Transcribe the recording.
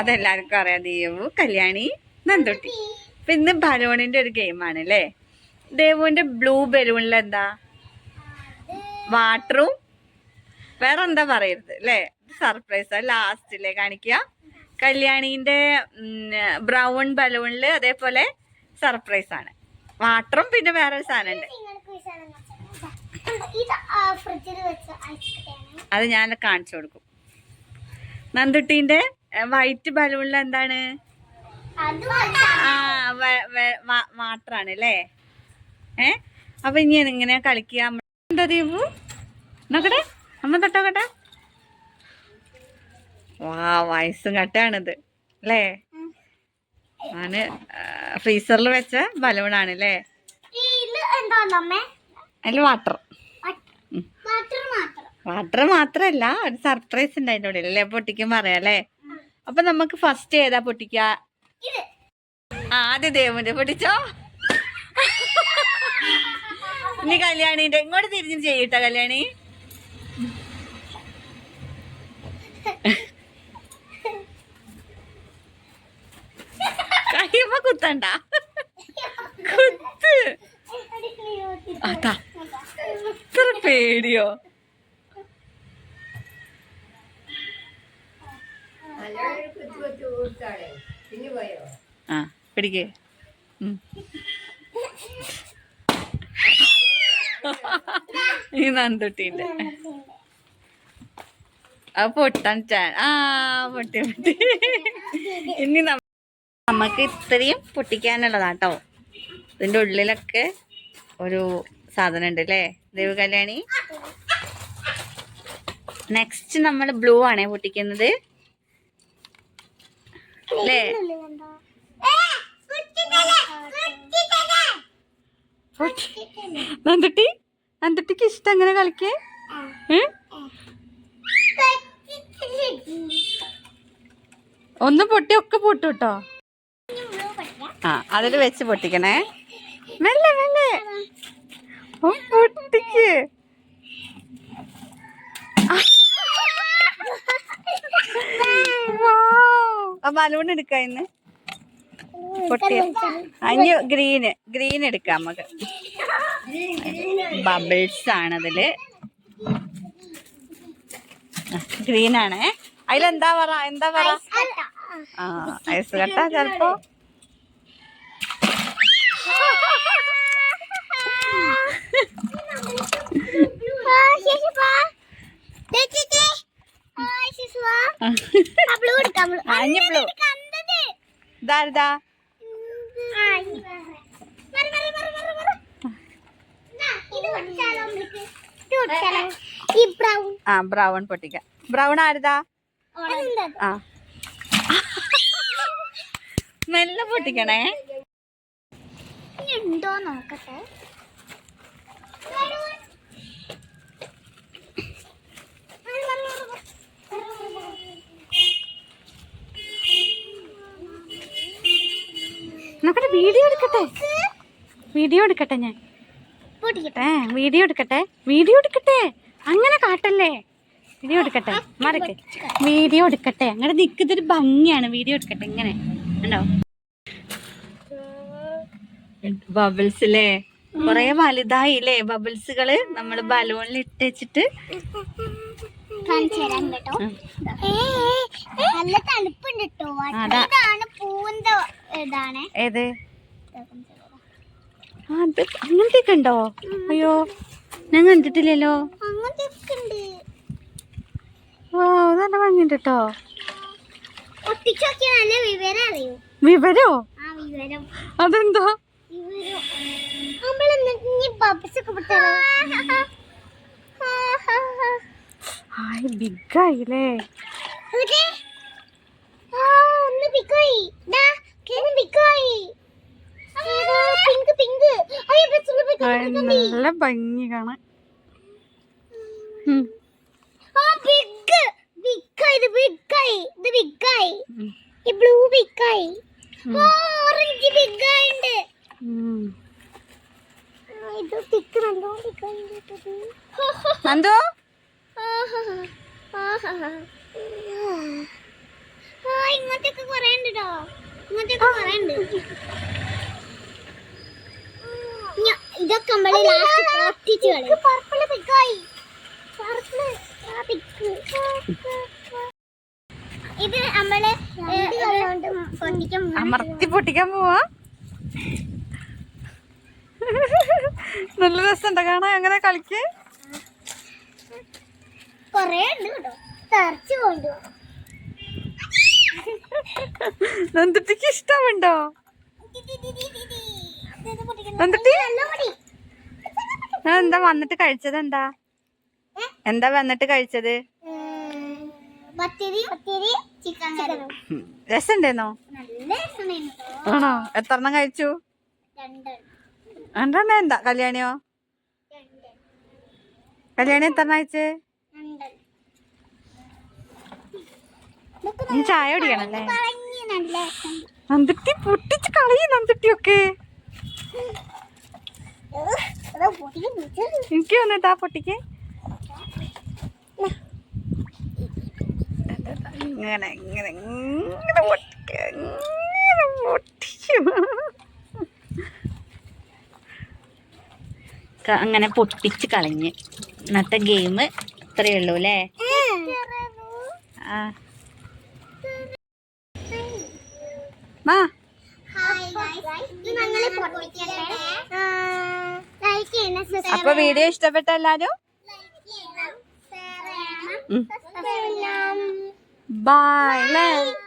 അതെല്ലാവർക്കും അറിയാം. ദേവു കല്യാണി നന്ദുട്ടി. അപ്പൊ ഇന്ന് ബലൂണിന്റെ ഒരു ഗെയിമാണ് അല്ലേ? ദേവുവിന്റെ ബ്ലൂ ബലൂണിൽ എന്താ? വാട്ടറും വേറെ എന്താ പറയരുത് അല്ലേ? സർപ്രൈസ് ലാസ്റ്റിലെ കാണിക്കുക കല്യാണീന്റെ ബ്രൗൺ ബലൂണിൽ അതേപോലെ സർപ്രൈസ് ആണ്. വാട്ടറും പിന്നെ വേറെ ഒരു സാധനം ഉണ്ട്. ഇത് ഫ്രിഡ്ജിൽ വെച്ച ഐസ്ക്രീമാണ് അത് ഞാൻ കാണിച്ചു കൊടുക്കും. നന്ദുട്ടീന്റെ വൈറ്റ് ബലൂണിൽ എന്താണ്? മാത്രാണ് ആ അല്ലേ? ഏ അപ്പൊ ഇനി എങ്ങനെയാ കളിക്കുക? എന്താ ദീപു? നോക്കട്ടെ അമ്മ തൊട്ടോക്കട്ടെ വാ വയസ്സും കട്ടാണിത്. അല്ലേ? ആണ് ഫ്രീസറിൽ വെച്ച ബലൂണാണ് അല്ലേ? അതിൽ വാട്ടർ. വാട്ടർ മാത്രല്ല ഒരു സർപ്രൈസ് ഉണ്ട് അതിന്റെ ഉള്ളിൽ അല്ലേ? പൊട്ടിക്കും പറയാം അല്ലേ? അപ്പൊ നമുക്ക് ഫസ്റ്റ് ഏതാ പൊട്ടിക്ക? ആദ്യ ദേവന്റെ പൊട്ടിച്ചോ? ഇനി കല്യാണിന്റെ ഇങ്ങോട്ട് തിരിഞ്ഞ് ചെയ്യട്ട കല്യാണി. കഴിയുമ്പോ കുത്തണ്ട. കുത്ത്. അതാ. ഇത്ര പേടിയോ? ആ പിടിക്കേ. ഈ ആ പൊട്ടാൻ ചാൻ. ആ പൊട്ടി പൊട്ടി. ഇനി നമുക്ക് ഇത്രയും പൊട്ടിക്കാനുള്ളതാട്ടോ. ഇതിന്റെ ഉള്ളിലൊക്കെ ഒരു സാധനം ഉണ്ട് അല്ലേ ദേവ് കല്യാണി നെക്സ്റ്റ് നമ്മൾ ബ്ലൂ ആണേ പൊട്ടിക്കുന്നത്. അല്ലേ? നന്തുട്ടി നന്തുട്ടിക്ക് ഇഷ്ടം അങ്ങനെ കളിക്കേ? ഒന്ന് പൊട്ടി ഒക്കെ പൊട്ടു കേട്ടോ ആ അതിൽ വെച്ച് പൊട്ടിക്കണേ. മെല്ലെ മെല്ലെ. പൊട്ടിക്ക്. ആ ബലൂൺ എടുക്കാം ഇന്ന്. പൊട്ടിയ അഞ്ഞ് ഗ്രീന് ഗ്രീൻ എടുക്കാം നമുക്ക് ബബിൾസ് ആണ് അതിൽ. ഗ്രീൻ ആണേ. അതിലെന്താ പറ? എന്താ പറ? ആ ഐസ് കട്ട ചെലപ്പോ. ബ്ലൂ എടുക്കാം blue. ആ, ഇനി blue. ഇത് കണ്ടത്. ഇതാരുതാ? ആ, ബ്രൗൺ പൊട്ടിക്ക. ബ്രൗൺ ആരുതാ? ആ. പൊട്ടിക്കണേ. എന്തോ നോക്കട്ടെ. വീഡിയോ എടുക്കട്ടെ? വീഡിയോ എടുക്കട്ടെ ഞാൻ? ഏ വീഡിയോ എടുക്കട്ടെ? വീഡിയോ എടുക്കട്ടെ? അങ്ങനെ കാട്ടല്ലേ? വീഡിയോ എടുക്കട്ടെ? മറക്ക് വീഡിയോ എടുക്കട്ടെ. അങ്ങനെ നിൽക്കുന്നൊരു ഭംഗിയാണ്. വീഡിയോ എടുക്കട്ടെ ഇങ്ങനെ. ഉണ്ടോ ബബിൾസ് അല്ലേ കൊറേ വലുതായില്ലേ? ബബിൾസുകൾ നമ്മൾ ബലൂണിൽ ഇട്ട് വെച്ചിട്ട് കാണിച്ചു തരാം കേട്ടോ നല്ല തണുപ്പുണ്ട് കേട്ടോ. ഇതാണ് പൂവിന്റെ ഇതാണ്. ഏത്? അത് അങ്ങനത്തെ ഒക്കെ ഉണ്ടോ? അയ്യോ ഞാൻ കണ്ടിട്ടില്ലല്ലോ. ഓ നല്ല ഭംഗിയുണ്ട് കേട്ടോ വിവരം അതെന്തോ വിവരം? അതെന്താ? വിവരം. നമ്മൾ ഇനി ബബ്സ് ഒക്കെ വിട്ടാലോ ഹായ് ബിഗായില്ലേ. നല്ല ഭംഗി കാണാൻ എന്തോ ആ, ബിഗ്. ബിക്കായി, ഇത് ബിക്കായി. ഇത് ബിക്കായി. ഉം, ഈ ബ്ലൂ ബിക്കായി. ഉം. ഓ, ഓറഞ്ച് ബിക്കായിണ്ട്. ഉം. ഇത് ബിഗ് നല്ലോണം ബിക്കായിണ്ട് കേട്ടോ ഇങ്ങോട്ടൊക്കെ കൊറേ ഉണ്ട് കേട്ടോ ഇങ്ങോട്ടൊക്കെ കൊറേ ഉണ്ട് ഞ- ഇതൊക്കെ നമ്മൾ ലാസ്റ്റ് പൊട്ടിച്ച് കളയും പർപ്പിൾ പിക്കായി പർപ്പിൾ പിക്ക് ഇത് നമ്മൾ പൊട്ടിക്കാൻ അമർത്തി പൊട്ടിക്കാൻ പോവാ. നല്ല രസമുണ്ട് കാണാ അങ്ങനെ കളിക്ക്? കൊറേ ഉണ്ട് കേട്ടോ. തെറച്ചു കൊണ്ടു നന്ദുട്ടിക്ക് ഇഷ്ടമുണ്ടോ നന്ദുട്ടി? എന്താ വന്നിട്ട് കഴിച്ചത് എന്താ? എന്താ വന്നിട്ട് കഴിച്ചത്? കേട്ടോ ആണോ? എത്ര എണ്ണം കഴിച്ചു? രണ്ട് രണ്ടെണ്ണം എന്താ? കല്യാണിയോ? കല്യാണി എത്ര എണ്ണം കഴിച്ചേ? നീ ചായ കുടിക്കണല്ലേ നന്ദുട്ടി പൊട്ടിച്ച് കളയും നന്ദുട്ടിയൊക്കെ. എനിക്ക് വന്നിട്ടാ പൊട്ടിക്ക്. ഇങ്ങനെ ഇങ്ങനെ ഇങ്ങനെ പൊട്ടിക്ക ഇങ്ങനെ പൊട്ടിക്കും. അങ്ങനെ പൊട്ടിച്ച് കളഞ്ഞ്. ഇന്നത്തെ ഗെയിം ഇത്രയേ ഉള്ളൂ അല്ലേ? ആ മാ ഹായ് ഗൈസ് ഇത് ഞങ്ങൾ പൊട്ടിക്കട്ടെ ആ, ലൈക്ക് ചെയ്യണം subscribe അപ്പൊ വീഡിയോ ഇഷ്ടപ്പെട്ട എല്ലാരും? ബൈ.